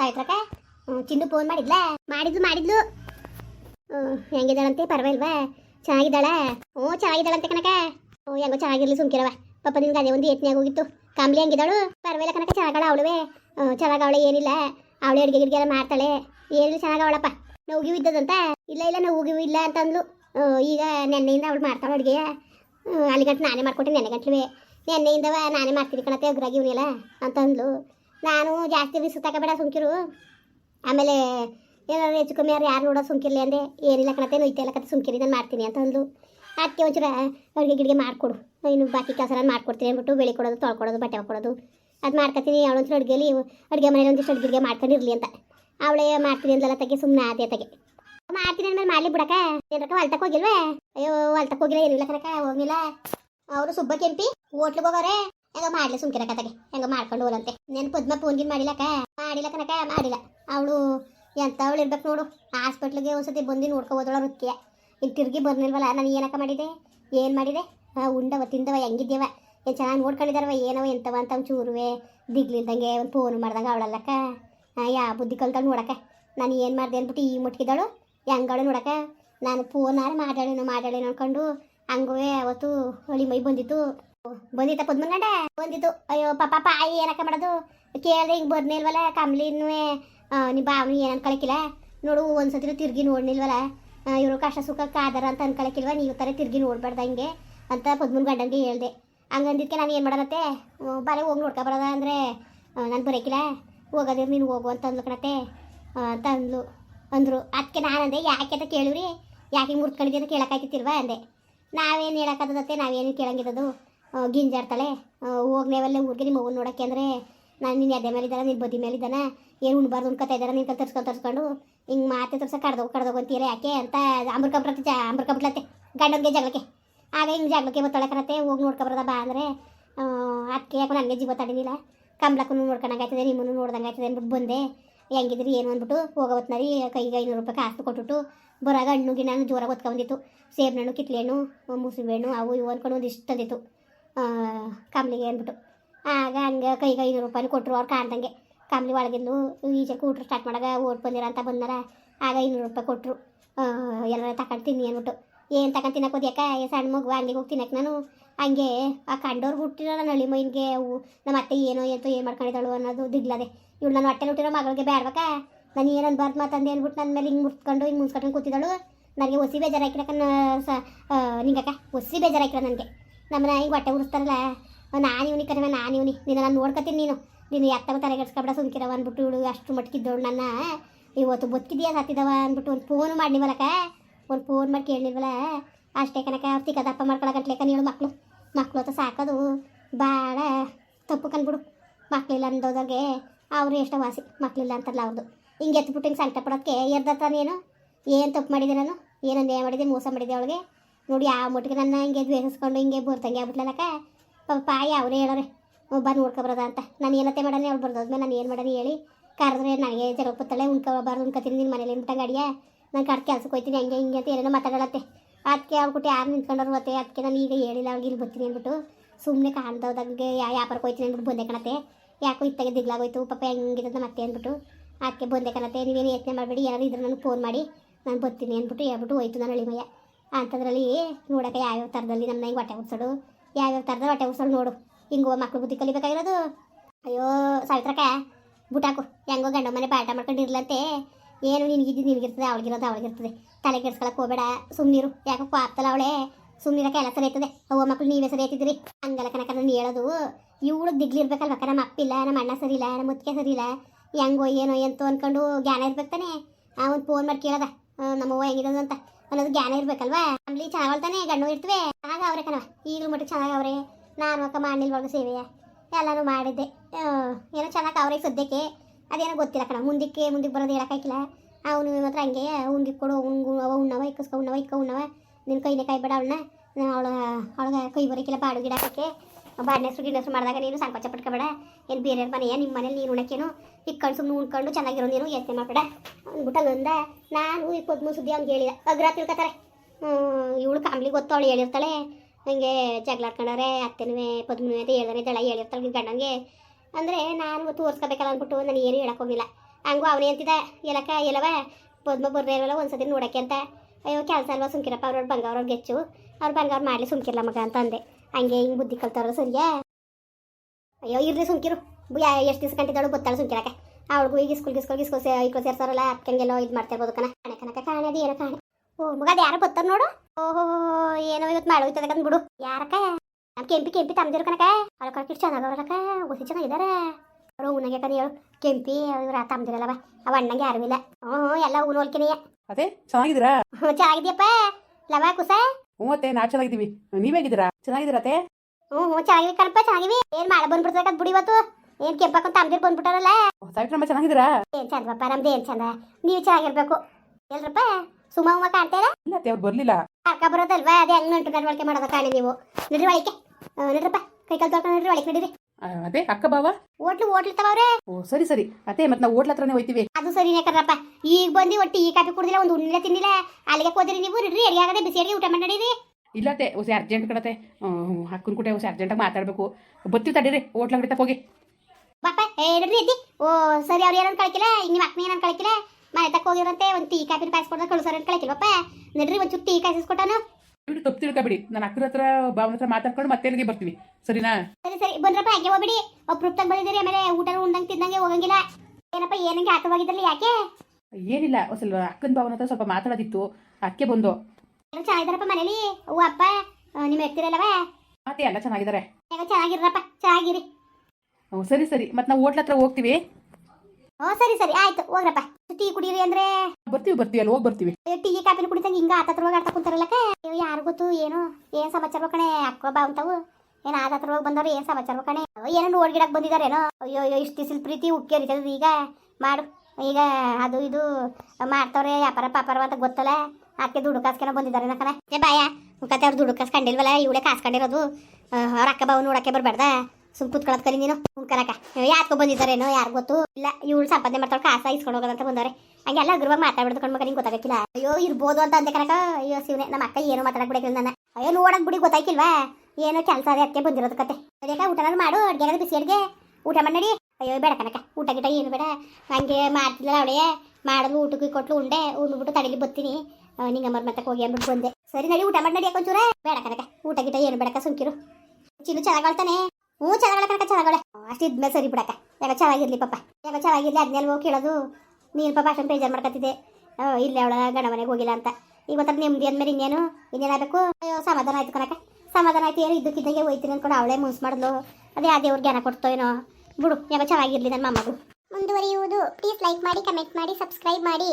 ಸಾಯ್ತ್ರಕ ಚಿನ್ನು phone ಮಾಡಿದ್ಲ? ಮಾಡಿದ್ಲು ಮಾಡಿದ್ಲು. ಹೆಂಗಿದ್ದಾಳಂತೆ? ಪರವಾಗಿಲ್ವಾ? ಚೆನ್ನಾಗಿದ್ದಾಳ? ಹ್ಞೂ, ಚೆನ್ನಾಗಿದ್ದಾಳಂತೆ ಕನಕ ಹ್ಞೂ, ಹೆಂಗೋ ಚೆನ್ನಾಗಿರ್ಲಿ ಸುಮ್ಕಿರವ ಪಾಪ ನಿನ್ಗೆ ಅದೇ ಒಂದು ಯತ್ನಾಗ ಹೋಗಿತ್ತು. ಕಾಂಬ್ಲಿ ಹೆಂಗಿದ್ದಾಳು? ಪರವಾಗಿಲ್ಲ ಕನಕ ಚೆನ್ನಾಗಳ ಅವಳುವೆ. ಚೆನ್ನಾಗವಳೆ ಏನಿಲ್ಲ. ಅವಳೆ ಅಡುಗೆ ಗಿಡ್ಗೆ ಎಲ್ಲ ಮಾಡ್ತಾಳೆ. ಏನಿಲ್ಲ, ಚೆನ್ನಾಗವಳಪ್ಪ. ನೋವು ಇದ್ದದಂತ ಇಲ್ಲ ಇಲ್ಲ ನೋವು ಇಲ್ಲ ಅಂತ ಅಂದ್ಲು ಈಗ ನೆನ್ನೆಯಿಂದ ಅವಳು ಮಾಡ್ತಾಳೆ ಅಡುಗೆ. ಅಲ್ಲಿ ಗಂಟೆ ನಾನೇ ಮಾಡ್ಕೊಟ್ಟೆ ನೆನ್ನೆ ಗಂಟ್ಲುವೆ ನೆನ್ನೆಯಿಂದವ ನಾನೇ ಮಾಡ್ತೀನಿ ಕಣತೆ ಒಗ್ರಾಗಿ ಇವನಿಲ್ಲ ಅಂತ ಅಂದ್ಲು ನಾನು ಜಾಸ್ತಿ ರಿಸ್ಕ್ ತಗೋಬೇಡ ಸುಮ್ಕಿರು ಆಮೇಲೆ ಏನಾದ್ರು ಹೆಚ್ಚು ಕಮ್ಮಿ ಯಾರು ಯಾರು ನೋಡೋ ಸುಮ್ಕಿರ್ಲಿ ಅಂದೆ, ಏನಿಲ್ಲ ಕಣತೆ ನೋಯ್ತಾ ಇಲ್ಲ ಕತೆ ಸುಮ್ಕಿರಿ ನಾನು ಮಾಡ್ತೀನಿ ಅಂತ ಅಂದು ಅದಕ್ಕೆ ಒಂಚೂರ ಅಡುಗೆ ಗಿಡಿಗೆ ಮಾಡಿಕೊಡು. ಇನ್ನು ಬಾಕಿ ಕೆಲಸ ನಾನು ಮಾಡ್ಕೊಡ್ತೀನಿ ಅಂದ್ಬಿಟ್ಟು ಬೆಳಿ ಕೊಡೋದು ತೊಳ್ಕೊಡೋದು ಬಟ್ಟೆ ಹಾಕೊಡೋದು. ಅದು ಮಾಡ್ಕೊತೀನಿ ಅವಳೊಂಚೂರು ಅಡುಗೆಲಿ ಅಡುಗೆ ಮನೇಲಿ ಒಂದಿಷ್ಟು ಅಡುಗೆಗೆ ಮಾಡ್ಕೊಂಡಿರಲಿ ಅಂತ. ಅವಳೇ ಮಾಡ್ತೀನಿ ಅಂದಲ್ಲ ತಗೆ ಸುಮ್ಮನೆ ಅದೇ ತಗೆ. ಮಾಡ್ತೀನಿ ಅಂದ್ಮೇಲೆ ಮಾಡಲಿ ಬಿಡಕ ಏನಕ್ಕ ಹೊಲ್ತಕ್ಕೆ ಹೋಗಿಲ್ವೇ? ಅಯ್ಯೋ ಹೊಲ್ತಕ್ಕೆ ಹೋಗಿಲ್ಲ, ಏನಿಲ್ಲ ಕನಕ ಹೋಗಿಲ್ಲ ಅವರು ಸುಬ್ಬ ಕೆಂಪಿ, ಹೋಟ್ಲಿಗೆ ಹೋಗೋರೆ ಹೆಂಗ ಮಾಡ್ಲಿ ಸುಮ್ಕಿರ ಕತೆಗೆ ಹೆಂಗ ಮಾಡ್ಕೊಂಡು ಹೋಲಂತೆ ನೆನ್ ಪದ್ಮ ಫೋನ್ಗಿನ್ ಮಾಡಿಲ್ಲಕ ಮಾಡಿಲ್ಲ ಕನಕ ಮಾಡಿಲ್ಲ. ಅವಳು ಎಂಥವಳು ಇರ್ಬೇಕು ನೋಡು. ಹಾಸ್ಪಿಟ್ಲಿಗೆ ಒಂದ್ಸತಿ ಬಂದು ನೋಡ್ಕೋಬೋದಳ ವೃತ್ತಿಯ. ಇನ್ ತಿರುಗಿ ಬರ್ನಿಲ್ವಲ್ಲ ನಾನು ಏನಕ್ಕ ಮಾಡಿದೆ? ಏನು ಮಾಡಿದೆ? ಉಂಡವ ತಿಂದವ ಹೆಂಗಿದ್ಯವ? ಏನು ಚೆನ್ನಾಗಿ ನೋಡ್ಕೊಂಡಿದಾರವ? ಏನವ ಎಂತವ ಅಂತ ಒಂದು ಚೂರುವೆ ದಿಗ್ಲಿಲ್ದಂಗೆ ಒಂದು ಫೋನ್ ಮಾಡ್ದಂಗ ಅವಳಲ್ಲಕ್ಕ. ಯಾ ಬುದ್ಧಿ ಕಲ್ತಳು ನೋಡಕ್ಕ. ನಾನು ಏನು ಮಾಡಿದೆ ಅಂದ್ಬಿಟ್ಟು ಈ ಮುಟ್ಕಿದಾಳು. ಹೆಂಗಳು ನೋಡಕ್ಕ. ನಾನು ಫೋನಾರು ಮಾಡಾಳೇನೋ ಮಾಡಾಳೇನೋ ಅನ್ಕೊಂಡು ಹಂಗೂ ಅವತ್ತು ಹೊಳಿ ಮೈ ಬಂದಿತ್ತು. ಬಂದಿತ್ತ ಪದ್ಮಂಗಂಡ ಬಂದಿತ್ತು. ಅಯ್ಯೋ ಪಾಪ ಪಾಯಿ ಏನಕ್ಕ ಮಾಡೋದು? ಕೇಳ್ರಿ ಹಿಂಗೆ ಬರ್ನಿಲ್ವಲ್ಲ ಕಮ್ಲಿನೂ ನಿಮ್ಮ ಬಾವನು ಏನು ಅನ್ಕೊಳಕಿಲ್ಲ? ನೋಡು ಒಂದ್ಸತಿ ತಿರ್ಗಿ ನೋಡ್ನಿಲ್ವಲ್ಲ ಇವರು ಕಷ್ಟ ಸುಖ ಕಾದರ ಅಂತ ಅನ್ಕೊಳಕಿಲ್ವ? ನೀವು ಥರ ತಿರ್ಗಿ ನೋಡ್ಬಾರ್ದ ಹಿಂಗೆ ಅಂತ ಪದ್ಮನ್ ಗಂಡಂಗೆ ಹೇಳ್ದೆ. ಹಂಗಂದಿದ್ಕೆ ನಾನು ಏನು ಮಾಡೋದತ್ತೆ ಬಾರೆ ಹೋಗಿ ನೋಡ್ಕೊ ಬರೋದ ಅಂದರೆ ನಾನು ಬರೋಕಿಲ್ಲ. ಹೋಗೋದ್ರೆ ನೀನು ಹೋಗು ಅಂತ ಅಂದ್ಲು ಕಣತ್ತೆ. ಅಂತ ಅಂದ್ಲು, ಅಂದರು. ಅದಕ್ಕೆ ನಾನು ಅಂದೆ, ಯಾಕೆ ಅಂತ ಕೇಳಿವ್ರಿ ಯಾಕೆ ಮುರ್ಕೊಂಡಿದ್ದೆ ಅಂತ ಅಂದೆ. ನಾವೇನು ಹೇಳೋಕ್ಕಾಗತ್ತೆ ನಾವೇನು ಕೇಳಂಗಿರೋದು ಗಿಂಜಾಡ್ತಾಳೆ ಹೋಗ್ನೇವಲ್ಲೇ ಊರಿಗೆ ನಿಮ್ಮ ಮಗನ ನೋಡೋಕ್ಕೆ ಅಂದರೆ ನಾನು ನಿನ್ನ ಎದೆ ಮೇಲಿದ್ದಾನೆ ನಿನ್ನ ಬದಿ ಮೇಲೆ ಇದ್ದಾನೆ. ಏನು ಉಣ್ಬಾರ್ದು ಉಣ್ಕೊತಾ ಇದ್ದಾರೆ ನೀನು ತರ್ಸ್ಕೊಂಡು ತರ್ಸ್ಕೊಂಡು. ಹಿಂಗೆ ಮಾತೆ ತರ್ಸ ಕಡ್ದೋಗಿ ಕಡ್ದೋಗಿ ಅಂತೀರ ಯಾಕೆ ಅಂತ ಅಂಬರ್ಕಂಬ್ರತ್ತೆ ಜಾ ಅಂಬರ್ಕಂಬ್ಲತ್ತೆ ಗಂಡನಿಗೆ ಜಗಳಕ್ಕೆ. ಆಗ ಹಿಂಗೆ ಜಗಳಕ್ಕೆ ಬತ್ತೊಳಕರತ್ತೆ ಹೋಗಿ ನೋಡ್ಕೊಬಾರ್ದ ಬಾ ಅಂದರೆ ಅದಕ್ಕೆ ಯಾಕೆ ನನಗೆ ಜೀವ ತಡಿನಿಲ್ಲ ಕಂಬ್ಲಕ್ಕೂ ನೋಡ್ಕೊಂಡಂಗೆ ಆಯ್ತದೆ, ನಿಮ್ಮನ್ನು ನೋಡ್ದಂಗೆ ಆಯ್ತದೆ ಅಂದ್ಬಿಟ್ಟು ಬಂದೆ. ಹೆಂಗಿದ್ರಿ ಏನು ಅಂದ್ಬಿಟ್ಟು ಹೋಗೋ ಹೊತ್ನಲ್ಲಿ ಕೈಗೆ ಐನೂರು ರೂಪಾಯಿ ಕಾಸು ಕೊಟ್ಬಿಟ್ಟು ಬರಾಗ ಹಣ್ಣು ಗಿಣ್ಣು ಜೋರಾಗಿ ಹೊತ್ಕೊಂಡಿತ್ತು ಸೇಬು ಹಣ್ಣು ಕಿತ್ಲೆ ಹಣ್ಣು ಮುಸುಬೆ ಹಣ್ಣು, ಅವು ಇವು ಅಂದ್ಕೊಂಡು ಒಂದಿಷ್ಟು ತಂದಿತ್ತು. ಕಮ್ಲಿಗೆ ಅಂದ್ಬಿಟ್ಟು ಆಗ ಹಂಗೆ ಕೈಗೆ ಐನೂರು ರೂಪಾಯಿ ಕೊಟ್ಟರು ಅವ್ರು ಕಾಣ್ದಂಗೆ. ಕಮ್ಲಿ ಒಳಗಿಂದು ಈಚೆ ಕೂಟ್ರು ಸ್ಟಾರ್ಟ್ ಮಾಡಾಗ ಓಟ್ ಬಂದಿರ ಅಂತ ಬಂದಾರ. ಆಗ ಐನೂರು ರೂಪಾಯಿ ಕೊಟ್ಟರು ಎಲ್ಲ ತಗೊಂಡು ತಿನ್ನಿ ಅಂದ್ಬಿಟ್ಟು. ಏನು ತಗೊಂಡು ತಿನ್ನಕ್ಕೆ ಏ, ಸಣ್ಣ ಮಗು ಅಂಗಿಗೆ ಹೋಗಿ ತಿನ್ನಕ್ಕೆ ನಾನು? ಹಂಗೆ ಆ ಕಂಡೋರು ಹುಟ್ಟಿರೋ ನಳಿ ಮೈನ್ಗೆ, ಅವು ನಮ್ಮ ಅತ್ತೆ ಏನೋ ಎಂತೋ ಏನು ಮಾಡ್ಕೊಂಡಿದ್ದಾಳು ಅನ್ನೋದು ದಿಗ್ಲದೆ. ಇವಳು ನಾನು ಹೊಟ್ಟೆಲಿ ಹುಟ್ಟಿರೋ ಮಗಳಿಗೆ ಬೇಡ್ಬೇಕಾ ನಾನು ಏನು ಅನ್ಬಾರ್ದು ಮಾತಂದೆ ಅಂದ್ಬಿಟ್ಟು ನನ್ನ ಮೇಲೆ ಹಿಂಗೆ ಮುಟ್ಕೊಂಡು ಹಿಂಗೆ ಮುನ್ಸ್ಕೊಂಡು ಕೂತಿದ್ದಾಳು. ನನಗೆ ಒಸಿ ಬೇಜಾರಾಕಿರಕ ಸ ನಿಂಗಕ್ಕ? ಒಸಿ ಬೇಜಾರಾಕಿರ ನನಗೆ. ನಮ್ಮನ್ನ ಹಿಂಗೆ ಹೊಟ್ಟೆ ಉರಿಸ್ತಾರಲ್ಲ ನಾನು ಇವನಿ ಕರೆ ನಾನು ಇವನಿ ನಿನ್ನ ನಾನು ನೋಡ್ಕೊತೀನಿ ನೀನು. ನೀನು ಎತ್ತವ ತಲೆಗೆಡ್ಸ್ಕೊಬೇಡ ಸುಮ್ಕಿರವ ಅಂದ್ಬಿಟ್ಟು ಇವಳು ಅಷ್ಟು ಮಟ್ಕಿದ್ದೋಳು ನನ್ನ. ಇವತ್ತು ಬದುಕಿದ್ಯಾ ಸತ್ತಿದವ ಅಂದ್ಬಿಟ್ಟು ಒಂದು ಫೋನ್ ಮಾಡಿನಿವಲಕ್ಕ ಒಂದು ಫೋನ್ ಮಾಡಿ ಕೇಳಿನಿವಲ್ಲ ಅಷ್ಟೇ ಕನಕ ಅವ್ರು ತಿಕ್ಕ ದಪ್ಪ ಮಾಡ್ಕೊಳಕಟ್ಲೇಕ ನೀಳು ಮಕ್ಕಳು ಮಕ್ಕಳು ಅಂತ ಸಾಕೋದು ಭಾಳ ತಪ್ಪು ಕಂದ್ಬಿಡು ಮಕ್ಕಳಿಲ್ಲ ಅಂದೋದಾಗೆ ಅವರು ಎಷ್ಟೋ ವಾಸಿ. ಮಕ್ಕಳಿಲ್ಲ ಅಂತಾರಲ್ಲ ಅವ್ರದ್ದು ಹಿಂಗೆ ಎತ್ಬಿಟ್ಟು ಹಿಂಗೆ ಸಂಕಟ ಪಡೋಕ್ಕೆ ಎರ್ದತ್ತಾನೇನು ಏನು ತಪ್ಪು ಮಾಡಿದೆ ನಾನು? ಏನೊಂದು ಏನು ಮಾಡಿದೆ, ಮೋಸ ಮಾಡಿದೆ ಅವಳಿಗೆ? ನೋಡಿ ಆ ಮಟ್ಟಿಗೆ ನನ್ನ ಹಿಂಗೆ ದ್ವೇಷಿಸ್ಕೊಂಡು ಹಿಂಗೆ ಬರ್ತಂಗೆ ಆಗ್ಬಿಟ್ಲಕ್ಕ ಪಾಪ ಅವರೇ ಹೇಳೋರೆ ಒಬ್ಬ ನೋಡ್ಕೊಬರೋದ ಅಂತ. ನಾನು ಏನತ್ತೆ ಮಾಡೋಣ? ಅವ್ಳು ಬರ್ದೋದ್ಮೇಲೆ ನಾನು ಏನು ಮಾಡೋಣ ಹೇಳಿ. ಕರೆದ್ರೆ ನನಗೆ ಜಗಳ ಕೂತಾಳೆ ಉಣ್ಕೊಬಾರ್ದು, ಉಣ್ಕೊತೀನಿ ನಿನ್ನ ಮನೇಲಿ ಬಿಟ್ಟ ಗಾಡಿಯ ನಾನು ಕಡ್ ಕೆಲ್ಸಕ್ಕೆ ಹೋಗ್ತೀನಿ ಹಂಗೆ ಹಿಂಗೆ ಅಂತ ಏನೇನೋ ಮಾತಾಡತ್ತೆ ಅದಕ್ಕೆ ಅವ್ಬಿಟ್ಟು ಯಾರು ನಿಂತ್ಕೊಂಡರು ಮತ್ತೆ ಅದಕ್ಕೆ ನಾನು ಈಗ ಹೇಳಿಲ್ಲ, ಅವ್ಳಿಗೆ ಇಲ್ಲಿ ಬರ್ತೀನಿ ಅಂದ್ಬಿಟ್ಟು ಸುಮ್ಮನೆ ಕಾಣ್ದೋದಂಗೆ ಯಾ, ವ್ಯಾಪಾರಕ್ಕೆ ಹೋಗ್ತೀನಿ ಅಂದ್ಬಿಟ್ಟು ಬಂದೆ ಕಣತೆ ಯಾಕೋ ಇತ್ತಾಗೆ ದಿಗ್ಲಾಗೋಯ್ತು, ಪಾಪ ಹೆಂಗಿರೋದು ಮತ್ತೆ ಅಂದ್ಬಿಟ್ಟು. ಅದಕ್ಕೆ ಬಂದೆ ಕಣತೆ ನೀವೇನು ಯೋಚನೆ ಮಾಡಬೇಡಿ ಯಾರು ಇದ್ರೆ ನನಗೆ ಫೋನ್ ಮಾಡಿ, ನಾನು ಬರ್ತೀನಿ ಅಂದ್ಬಿಟ್ಟು ಹೇಳ್ಬಿಟ್ಟು ಹೋಯ್ತು ನಾನು ಅಳಿಮಯ್ಯ. ಅಂಥದ್ರಲ್ಲಿ ನೋಡೋಕೆ ಯಾವ್ಯಾವ ಥರದಲ್ಲಿ ನಮ್ಮ ಹಿಂಗೆ ಹೊಟ್ಟೆ ಉಡ್ಸೋಡು ಯಾವ್ಯಾವ ಥರದ ಹೊಟ್ಟೆ ಉಡ್ಸೋಳು ನೋಡು. ಹಿಂಗೋ ಮಕ್ಳು ಬುದ್ಧಿ ಕಲಿಬೇಕಾಗಿರೋದು. ಅಯ್ಯೋ ಸಾವಿತ್ರಕ್ಕ ಬುಟಾಕು ಹೆಂಗೋ ಗಂಡ ಮನೆ ಪಾಠ ಮಾಡ್ಕೊಂಡಿರ್ಲಂತೆ ಏನು ನಿನಗಿದ್ದು ನಿನಗಿರ್ತದೆ, ಅವಳಿಗಿರೋದು ಅವಳಿಗಿರ್ತದೆ. ತಲೆ ಕೆಡ್ಸ್ಕೊಳಕ್ಕೆ ಹೋಗಬೇಡ. ಸುಮ್ಮನಿರು ಯಾಕೋ ಆಗ್ತಲ್ಲ ಅವಳೆ. ಸುಮ್ಮನಿರಕ್ಕೆ ಎಲ್ಲ ಸರಿ ಐತದೆ ಅವ್ವ ಮಕ್ಳು ನೀವೇ ಸರಿ ಐತಿದ್ರಿ ಹಂಗಲ್ಲ ಕನಕ ನೀ ಹೇಳೋದು. ಇವಳು ದಿಗ್ಲಿರ್ಬೇಕಲ್ವ ನಮ್ಮ ಅಪ್ಪಿಲ್ಲ ನಮ್ಮ ಅಣ್ಣ ಸರಿ ಇಲ್ಲ, ನಮ್ಮ ಮುತ್ತಿಗೆ ಸರಿ ಇಲ್ಲ. ಹೆಂಗೋ ಏನೋ ಎಂತೋ ಅನ್ಕೊಂಡು ಜ್ಞಾನ ಇರ್ಬೇಕು ತಾನೆ. ಫೋನ್ ಮಾಡಿ ಕೇಳದ. ನಮ್ಮವ್ವ ಹೆಂಗಿರೋದು ಅಂತ ಅನ್ನೋದು ಜ್ಞಾನ ಇರ್ಬೇಕಲ್ವಾ? ಫ್ಯಾಮ್ಲಿ ಚೆನ್ನಾಗೊಳ್ತಾನೆ ಗಂಡು ಇರ್ತವೆ. ಚೆನ್ನಾಗಿ ಅವ್ರೆ ಕಣವ ಈಗಲೂ ಮಟ್ಟಿಗೆ ಚೆನ್ನಾಗಿ ಅವ್ರೆ ನಾನು ಅಕ್ಕ ಮಾಡಿಲ್ವಾಗ ಸೇವೆಯ. ಎಲ್ಲನೂ ಮಾಡಿದ್ದೆ. ಏನೋ ಚೆನ್ನಾಗಿ ಅವ್ರೆ ಸದ್ಯಕ್ಕೆ. ಅದೇನೋ ಗೊತ್ತಿಲ್ಲ ಕಣ ಮುಂದಕ್ಕೆ ಮುಂದಕ್ಕೆ ಬರೋದು ಹೇಳೋಕ್ಕಾಗಿಲ್ಲ ಅವನು ಮಾತ್ರ ಹಂಗೆ, ಉಂಗಿ ಕೊಡು, ಉಂಗು, ಅವ ಉಣ್ಣವ, ಇಕ್ಕಸ್ಕೊ ಉಣ್ಣವ ಇಕ್ಕ ಉಣ್ಣವ. ನಿನ್ನ ಕೈನೇ ಕೈ ಬೇಡ ಅವಳನ್ನ. ಅವಳ, ಅವಳಿಗೆ ಕೈ ಬರೋಕ್ಕಿಲ್ಲ ಬಾಡು ಗಿಡ ಹಾಕಕ್ಕೆ. ಬಾಡ್ನೆಸ್ರು ಗಿಡಸ್ರು ಮಾಡಿದಾಗ ನೀನು ಸಂಕೋಚ ಪಟ್ಕೋಬೇಡ. ಏನು ಬೇರೆ ಮನೆಯ ನಿಮ್ಮ ಮನೇಲಿ ನೀನು ಉಣಕೇನು ಇಕ್ಕೊಂಡು ಸುಮ್ಮನೆ ಉಣ್ಕೊಂಡು ಚೆನ್ನಾಗಿರೋ ನೀನು ಯೋಚನೆ ಮಾಡಬೇಡ. ಅಂದ್ಬಿಟ್ಟು ಅಲ್ಲೊಂದ ನಾನು ಈ ಪದ್ಮ ಸುದ್ದಿ ಅವ್ನಿಗೆ ಹೇಳಿದ ಅಗ್ರ ತಿಳ್ಕೊತಾರೆ ಇವಳು ಕಾಮ್ಲಿ ಗೊತ್ತು ಅವಳು ಹೇಳಿರ್ತಾಳೆ. ಹಂಗೆ ಜಗಳಾಡ್ಕೊಂಡವ್ರೆ ಅತ್ತೆನೂ ಪದ್ಮನೂ ಅಂತ ಹೇಳಿದ್ರೆ ದಳ ಹೇಳಿರ್ತಾಳೆ ಗಂಡನಿಗೆ ಅಂದರೆ ನಾನು ತೋರಿಸ್ಕೋಬೇಕಲ್ಲ ಅಂದ್ಬಿಟ್ಟು ನಾನು ಏನು ಹೇಳಕ್ಕೆ ಹೋಗಿಲ್ಲ ಹಂಗೂ ಅವನೇ ಅಂತಿದ್ದ, ಎಲ್ಲಕ್ಕ, ಎಲ್ಲವ? ಪದ್ಮ ಬರ್ನೇ ಇರಲ್ಲ ಒಂದ್ಸತಿ ನೋಡಕ್ಕೆ ಅಂತ. ಅಯ್ಯೋ, ಕೆಲಸ ಅಲ್ವಾ ಸುಮ್ಕಿರಪ್ಪ, ಅವ್ರವ್ರ ಬಂಗವ್ರ ಗೆಚ್ಚು. ಅವ್ರು ಬಂಗವ್ರು ಮಾಡಲಿ ಸುಮ್ಕಿರಲ್ಲ ಮಗ ಅಂತ ಅಂದೆ. ಹಂಗೆ ಹಿಂಗೆ ಬುದ್ಧಿ ಕಲ್ತಾರ ಸರಿಯಾ. ಅಯ್ಯೋ ಇರ್ಲಿ ಸುಮ್ಕಿರು. ಎಷ್ಟು ದಿವಸ ಕಂಟಿದ್ದಾಳು ಗೊತ್ತಾಳು ಸುಮ್ಕಿರಕ್ಕೆ ಅವಳಿಗೂ ಈಗ ಸ್ಕೂಲ್ ಗಿಸ್ಕೂಲ್ ಗಿಸ್ಕೂಲ್ ಸೇ ಇಟ್ಕೊ ಸೇರ್ಸಾರಲ್ಲ ಅಕ್ಕಂಗೆಲ್ಲೋ ಇದು ಮಾಡ್ತಾ ಇರ್ಬೋದು ಕಣ ಕಣ ಕನಕ ಕಾಣದು ಏನೋ ಕಾಣೆ. ಓ ಮಗ ಅದು ಯಾರೋ ಬರ್ತಾರ ನೋಡು. ಓಹೋ ಏನೋ ಇವತ್ತು ಮಾಡೋಯ್ತದ ಕಂದ್ ಬಿಡು. ಯಾರಕ್ಕ? ನಮ್ ಕೆಂಪಿ ಕೆಂಪಿ ತಮ್ದಿರು ಕನಕ ಅವ್ರ ಕರ್ಕಿಟ್ ಚೆನ್ನಾಗವ್ರಕ್ಕ ಒಸಿ ಚೆನ್ನಾಗಿದ್ದಾರೆ ಅವ್ರು ಉಣ್ಣಗೆ ಕದ ಹೇಳು. ಕೆಂಪಿ ಇವ್ರ ತಮ್ದಿರಲ್ಲವ ಅವ ಅಣ್ಣಂಗೆ ಯಾರು ಇಲ್ಲ. ಹ್ಞೂ ಎಲ್ಲ ಹೂನು ನೋಲ್ಕಿನಿಯ ಅದೇ ಚೆನ್ನಾಗಿದ್ದೀರಾ? ಹ್ಞೂ ಚೆನ್ನಾಗಿದ್ಯಪ್ಪ. ಲವ ಕುಸ? ಹ್ಞೂ ಅತ್ತೆ ನಾ ಚೆನ್ನಾಗಿದ್ದೀವಿ ನೀವೇಗಿದ್ದೀರಾ ಚೆನ್ನಾಗಿದ್ದೀರಾ ಅತ್ತೆ? ಹ್ಞೂ ಹ್ಞೂ ಚೆನ್ನಾಗಿವಿ ಕಣಪ್ಪ ಚೆನ್ನಾಗಿವಿ. ಏನ್ ಮಾಡ ಬಂದ್ಬಿಡ್ತಕ್ಕ ಬುಡಿ ಇವತ್ತು. ಏನ್ ಕೆಂಪಕ್ಕ ತಮ್ದಿರ್ ಬಂದ್ಬಿಟ್ಟಾರಲ್ಲ. ಸಾವಿತ್ರಮ್ಮ ಚೆನ್ನಾಗಿದ್ದೀರಾ? ಏನ್ ಚಂದಪ್ಪ ನಮ್ದು ಏನ್ ಚಂದ. ನೀವು ಚೆನ್ನಾಗಿರ್ಬೇಕು. ಎಲ್ರಪ್ಪ ಸುಮ ಉಮ ಕಾಣ್ತೀರ ಇಲ್ಲ ಅತ್ತೆ ಅವ್ರು ಬರ್ಲಿಲ್ಲ. ಅಕ್ಕ ಬರೋದಲ್ವಾ? ಅದೇ ಹೆಂಗ್ ನಂಟು ನಡವಳಿಕೆ ಮಾಡೋದ ಕಾಣಿ ನೀವು. ನಡವಳಿಕೆ ನಡ್ರಪ್ಪ ಕೈ ಕಾಲು ತೊಳ್ಕೊಂಡು ನಡ್ರಿ ಒಳಗೆ ನಡೀರಿ. ಅದೇ ಅಕ್ಕ ಬಾವ? ಹೋಟ್ಲು ಹೋಟ್ಲು ಓ ಸರಿ ಸರಿ. ಅದೇ ಮತ್ತೆ ನಾವು ಹೋಟ್ಲ ಹತ್ರನೇ ಹೋಯ್ತಿವಿ. ಅದು ಸರಿನೇ ಕರ್ರಪ್ಪ ಈಗ ಬಂದು ಒಟ್ಟು ಈ ಕಾಫಿ ಕುಡ್ದಿಲ್ಲ ಒಂದು ಉಣ್ಣಿಲ್ಲ ತಿನ್ನಿಲ್ಲ ಅಲ್ಲಿಗೆ ಹೋದಿರಿ ನೀವು ರೀ ಎಲ್ಲಿ ಆಗದೆ ಬಿಸಿ ಅಡಿಗೆ ಊಟ ಮಾಡಿರಿ ಇಲ್ಲತ್ತೆ ಅತ್ತೆ ಹೊಸ ಅರ್ಜೆಂಟ್ ಕಡತೆ ಅಕ್ಕನ ಕುಟೆ ಅರ್ಜೆಂಟ್ ಅರ್ಜೆಂಟಾಗಿ ಮಾತಾಡಬೇಕು. ಬತ್ತಿ ತಡೀರಿ ಹೋಟ್ಲ ಅಂಗಡಿ ಹೋಗಿ. ಬಾಪ ಏ ನಡ್ರಿ ಓ ಸರಿ ಅವ್ರು ಏನಂತ ಕಳಕಿಲ್ಲ. ಈಗ ನಿಮ್ಮ ಅಕ್ಕನ ಏನಂತ ಕಳಕಿಲ್ಲ. ಮನೆ ತಕ್ಕ ಹೋಗಿರಂತೆ ಒಂದು ಟೀ ಕಾಫಿ ಕಾಯಿಸ್ಕೊಡ್ದ ಕಳ್ಸೋರ್ ಅಂತ ಕಳಕಿಲ್ವಪ್ಪ ನಡ್ರಿ ಒಂಚೂರು ಟೀ ಕಾಯಿಸ್ಕೊಟ್ಟಾನು ಇವ್ರು ತಪ್ಪು ತಿಳ್ಕೊಬಿಡಿ ನಾನು ಅಕ್ಕರ ಹತ್ರ ಭಾವನ ಹತ್ರ ಮಾತಾಡ್ಕೊಂಡು ಮತ್ತೆ ಅಲ್ಲಿಗೆ ಬರ್ತೀವಿ. ಸರಿನಾ? ಸರಿ ಸರಿ ಬಂದ್ರಪ್ಪ ಹಾಗೆ ಹೋಗ್ಬಿಡಿ. ಅಪ್ರೂಪ್ತಾಗ ಬಂದಿದ್ದೀರಿ ಆಮೇಲೆ ಊಟ ಉಂಡಂಗೆ ತಿಂದಂಗೆ ಹೋಗಂಗಿಲ್ಲ. ಏನಪ್ಪ ಏನಂಗೆ ಆತವಾಗಿದ್ರಲ್ಲ ಯಾಕೆ? ಏನಿಲ್ಲ ಒಂದ್ ಸ್ವಲ್ಪ ಅಕ್ಕನ ಭಾವನ ಹತ್ರ ಸ್ವಲ್ಪ ಮಾತಾಡೋದಿತ್ತು. ಅಕ್ಕೆ ಬಂದು. ಎಲ್ಲ ಚೆನ್ನಾಗಿದ್ದಾರಪ್ಪ ಮನೇಲಿ? ಓ ಅಪ್ಪ ನಿಮ್ಮ ಎತ್ತಿರಲ್ಲವ ಮತ್ತೆ ಎಲ್ಲ ಚೆನ್ನಾಗಿದ್ದಾರೆ. ಚೆನ್ನಾಗಿರಪ್ಪ ಚೆನ್ನಾಗಿರಿ. ಓ ಸರಿ ಸರಿ. ಮತ್ತೆ ನಾವು ಹೋಟ್ಲ ಹತ್ರ ಹೋಗ್ತೀವಿ. ಹ್ಞೂ ಸರಿ ಸರಿ ಆಯ್ತು ಹೋಗ್ರಪ್ಪ. ಟೀ ಕುಡೀರಿ ಅಂದ್ರೆ? ಬರ್ತೀವಿ ಬರ್ತೀವಿ ಅಲ್ಲಿ ಹೋಗಿ ಬರ್ತೀವಿ. ಟೀ ಕಾಫಿ ಕುಡಿತಂಗೆ ಹಿಂಗ ಹೋಗಿ ಆಡ್ತಾ ಕುಂತಾರಲ್ಲಕ್ಕ? ಅಯ್ಯೋ ಯಾರು ಗೊತ್ತು ಏನು? ಏನ್ ಸಮಾಚಾರ ಕಣೆ? ಅಕ್ಕ ಬಾ ಅಂತವು. ಏನ್ ಹೋಗಿ ಬಂದವ್ರು ಏನ್ ಸಮಾಚಾರ ಕಣೆ? ಏನೋ ನೋಡ್ಗಿಡಕ್ ಬಂದಿದಾರೇನೋ? ಅಯ್ಯೋ ಅಯ್ಯೋ ಇಷ್ಟು ದಿವಸ ಪ್ರೀತಿ ಉಕ್ಕೇರಿತದ ಈಗ. ಮಾಡು. ಈಗ ಅದು ಇದು ಮಾಡ್ತಾವ್ರೆ ವ್ಯಾಪಾರ ಪಾಪಾರ ಅಂತ ಗೊತ್ತಲ್ಲ? ಆಕೆ ದುಡ್ಡು ಕಾಸ್ಕೊಂಡ ಬಂದಿದ್ದಾರೆ ನಕನ ಏ ಬಾಯ ಮುಖತೆ ಅವ್ರು ದುಡ್ಡು ಕಾಸ್ಕೊಂಡಿಲ್ವಲ್ಲ? ಇವಳೆ ಕಾಸ್ಕೊಂಡಿರೋದು. ಅವ್ರ ಅಕ್ಕ ಬಾವು ನೋಡಕ್ಕೆ ಬರ್ಬೇಡ್ದ ಸುಮ್ ಕುತ್ಕೊಳ್ಳೋದು ಕರಿ ನೀನು. ಕುಂಕರಕ ಯಾಕೋ ಬಂದಿದ್ದಾರೇನೋ ಯಾರು ಗೊತ್ತು? ಇಲ್ಲ, ಇವಳು ಸಂಪಾದನೆ ಮಾಡ್ತಾಳೆ, ಕಾಸ ಇಸ್ಕೊಂಡು ಹೋಗೋದಂತ ಬಂದವ್ರೆ. ಹಂಗೆಲ್ಲ ಗುರುವಾಗ ಮಾತಾಡ್ಬಿಡ್ದು ಕಣ್ಮಗ, ನಿಂಗೆ ಗೊತ್ತಾಗಕ್ಕಿಲ್ಲ? ಅಯ್ಯೋ, ಇರ್ಬೋದು ಅಂತ ಅಂದೆ ಕನಕ. ಅಯ್ಯೋ, ಶಿವನೇ, ನಮ್ಮ ಅಕ್ಕ ಏನು ಮಾತಾಡಕ್ ಬಿಡಕ್ಕಿಲ್ಲ ನನ್ನ. ಅಯ್ಯೋ ನೋಡಕ್ ಬಿಡಿ, ಗೊತ್ತಾಯ್ಕಿಲ್ವಾ? ಏನೋ ಕೆಲಸ ಅದೇ ಅದಕ್ಕೆ ಬಂದಿರೋದು ಕತೆ. ಊಟ ಊಟನಾದ್ರು ಮಾಡು, ಅಡ್ಗೆ ಬಿಸಿ ಊಟ ಮಾಡಿ ಅಯ್ಯೋ, ಬೇಡ ಕನಕ, ಊಟ ಗಿಟ ಏನು ಬೇಡ. ಹಂಗೆ ಮಾಡ್ತಿಲ್ಲ ಅವಳೇ ಮಾಡಿದ್ಲು ಊಟಕ್ಕೆ ಕೊಟ್ಲು ಉಂಡೆ ಉಂಡ್ಬಿಟ್ಟು ತಡೀಲಿ ಬತ್ತೀನಿ. ನಿಂಗಮ್ಮರ ಮತ್ತೆ ಹೋಗಿ ಅಂದ್ಬಿಟ್ಟು ಬಂದೆ. ಸರಿ ನಡಿ, ಊಟ ಮಾಡಿ ನಡಿ ಯಾಕೊಂಚೂರೆ ಬೇಡ ಕನಕ, ಊಟ ಗಿಟ ಏನು ಬೇಡಕ ಸುಮ್ಕಿರು. ಚಿನ್ನು ಚೆನ್ನಾಗಳ್ತಾನೆ ಹ್ಞೂ ಚೆನ್ನಾಗಳೆ ಕಣಕ ಚೆನ್ನಾಗಳೆ ಅಷ್ಟು ಇದ್ಮೇಲೆ ಸರಿ ಬಿಡಕ್ಕ. ಯಾಕ ಚೆನ್ನಾಗಿರ್ಲಿ ಪಾಪ. ಯಾಕೋ ಚೆನ್ನಾಗಿರ್ಲಿ ಅದನ್ನೆಲ್ಲ ಹೋಗಿ ಕೇಳೋದು. ನೀನು ಪಾಪ ಅಷ್ಟೊಂದು ಬೇಜಾರು ಮಾಡ್ಕೊತಿದ್ದೆ ಇಲ್ಲೇ ಅವಳ ಗಂಡ ಮನೆಗೆ ಹೋಗಿಲ್ಲ ಅಂತ. ಈಗ ಒಂಥರ ನೆಮ್ಮದಿ ಅಂದ್ಮೇಲೆ ಇನ್ನೇನು ಇನ್ನೇನಾಗಬೇಕು ಅಯ್ಯೋ, ಸಮಾಧಾನ ಆಯ್ತು ಕಣಕ ಸಮಾಧಾನ ಆಯ್ತು, ಏನು ಇದ್ದಕ್ಕಿದ್ದಂಗೆ ಹೋಯ್ತೀನಿ ಅಂದ್ಕೊಂಡು ಅವಳೇ ಮುನ್ಸ್ ಮಾಡಲು ಅದೇ ಅದೇ ದೇವ್ರ ಜ್ಞಾನ ಕೊಡ್ತೋ ಏನೋ. ಬಿಡು, ಯಾಕೆ ಚೆನ್ನಾಗಿರ್ಲಿ ನನ್ನ ಮಾಮಗು. ಮುಂದುವರಿಯುವುದು. ಪ್ಲೀಸ್ ಲೈಕ್ ಮಾಡಿ ಕಮೆಂಟ್ ಮಾಡಿ ಸಬ್ಸ್ಕ್ರೈಬ್ ಮಾಡಿ.